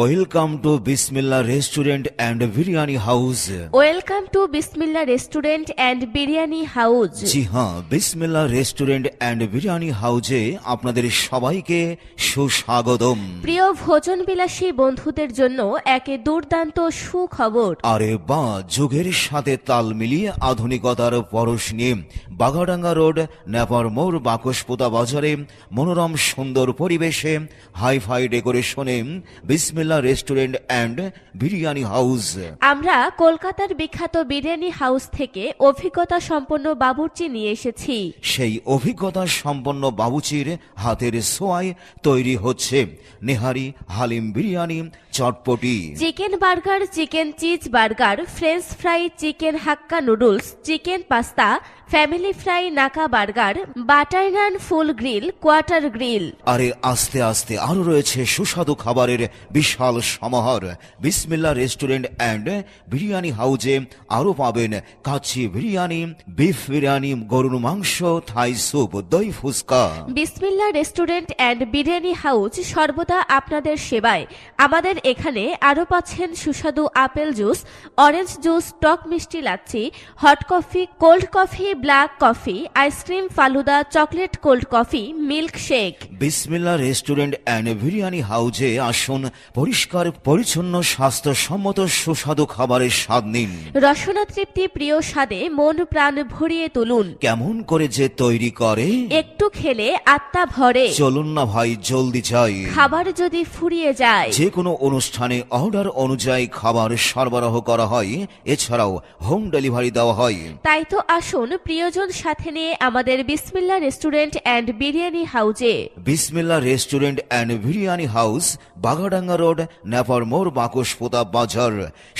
Welcome to Bismillah restaurant and biryani house welcome to Bismillah restaurant and biryani house জি হ্যাঁ Bismillah restaurant and biryani হাউজে আপনাদের সবাইকে সুস্বাগতম। প্রিয় ভোজন বিলাসী বন্ধুদের জন্য এক দুর্দান্ত সুখবর। আরে বা যুগের সাথে তাল মিলিয়ে আধুনিকতার পরশ নিয়ে বাগাডাঙ্গা রোড নেপার মোড় বাকসপোতা বাজারে মনোরম সুন্দর পরিবেশে hi fi ডেকোরেশনে Bismillah restaurant and biryani house আমরা কলকাতার বিখ্যাত বিরিয়ানি হাউস থেকে অভিজ্ঞতা সম্পন্ন বাবুর্চি নিয়ে এসেছি। সেই অভিজ্ঞতা সম্পন্ন বাবুচির হাতের সোয়াই তৈরি হচ্ছে নেহারি হালিম বিরিয়ানি চটপটি। Chicken burger chicken cheese burger French fry chicken hakka noodles chicken pasta family fry নাকা burger butter naan full grill quarter grill আরে আস্তে আস্তে আরও রয়েছে সুস্বাদু খাবারের বিশাল সমাহার। বিসমিল্লা রেস্টুরেন্ট অ্যান্ড বিরিয়ানি হাউজে আরও পাবেন কাচ্চি বিরিয়ানি বিফ বিরিয়ানি গরুর মাংস থাই স্যুপ দই ফুচকা। বিসমিল্লা রেস্টুরেন্ট অ্যান্ড বিরিয়ানি হাউজ সর্বদা আপনাদের সেবায়। আমাদের এখানে আরও পাচ্ছেন সুস্বাদু আপেল জুস অরেঞ্জ জুস টক মিষ্টি lassi hot coffee cold coffee black coffee ice cream falooda chocolate cold coffee milk shake Bismillah restaurant and biryani হাউজে আসুন পরিষ্কার পরিচ্ছন্ন স্বাস্থ্যসম্মত সুস্বাদু খাবারের স্বাদ নিন। রসনা তৃপ্তি প্রিয় স্বাদে মন প্রাণ ভরিয়ে তুলুন। কেমন করে যে তৈরি করে। একটু খেলে আত্মা ভরে। চলুন না ভাই জলদি যাই। খাবার যদি ফুরিয়ে যায়। যে কোনো অনুষ্ঠানে অর্ডার অনুযায়ী খাবার সরবরাহ করা হয়। এছাড়াও হোম ডেলিভারি দেওয়া হয়। তাই তো আসুন প্রিয়জন সাথে নিয়ে আমাদের বিসমিল্লা রেস্টুরেন্ট অ্যান্ড বিরিয়ানি হাউজে। Bismillah restaurant and biryani house Bagadanga road Nepar মোড় বাকসপোতা বাজার।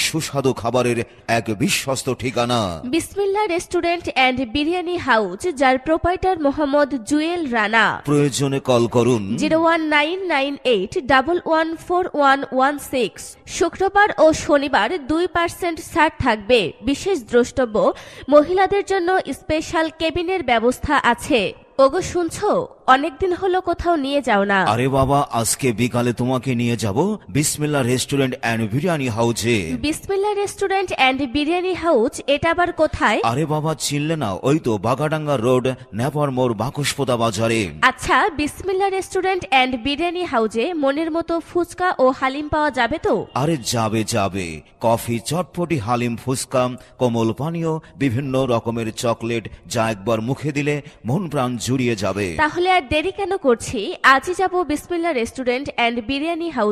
সুস্বাদু খাবারের এক বিশ্বস্ত ঠিকানা। Bismillah restaurant and biryani house যার প্রোপাইটার মোহাম্মদ জুয়েল রানা। প্রয়োজনে কল করুন। Zero one nine nine eight double one four one one six. শুক্রবার ও শনিবার দুই পার্সেন্ট ছাড় থাকবে। বিশেষ দ্রষ্টব্য, মহিলাদের জন্য স্পেশাল কেবিনের ব্যবস্থা আছে। ওগো শুনছো? অনেকদিন হলো কোথাও নিয়ে যাও না। আরে বাবা আজকে বিকালে তোমাকে নিয়ে যাব বিসমিল্লা রেস্টুরেন্ট অ্যান্ড বিরিয়ানি হাউজে। Bismillah restaurant and biryani house এটা আবার কোথায়? আরে বাবা চিনলে না ওই তো বাগাডাঙ্গা রোড নেপার মোড় বাকসপোতা বাজারে। আচ্ছা বিসমিল্লা রেস্টুরেন্ট অ্যান্ড বিরিয়ানি হাউজে মনের মতো ফুচকা ও হালিম পাওয়া যাবে তো? আরে যাবে যাবে। কফি চটপটি হালিম ফুচকা কোমল পানীয় বিভিন্ন রকমের চকলেট যা একবার মুখে দিলে মন প্রাণ জুড়িয়ে যাবে। তাহলে আর দেরি কেন করছি? আজই যাব বিসমিল্লা রেস্টুরেন্ট অ্যান্ড বিরিয়ানি হাউজে।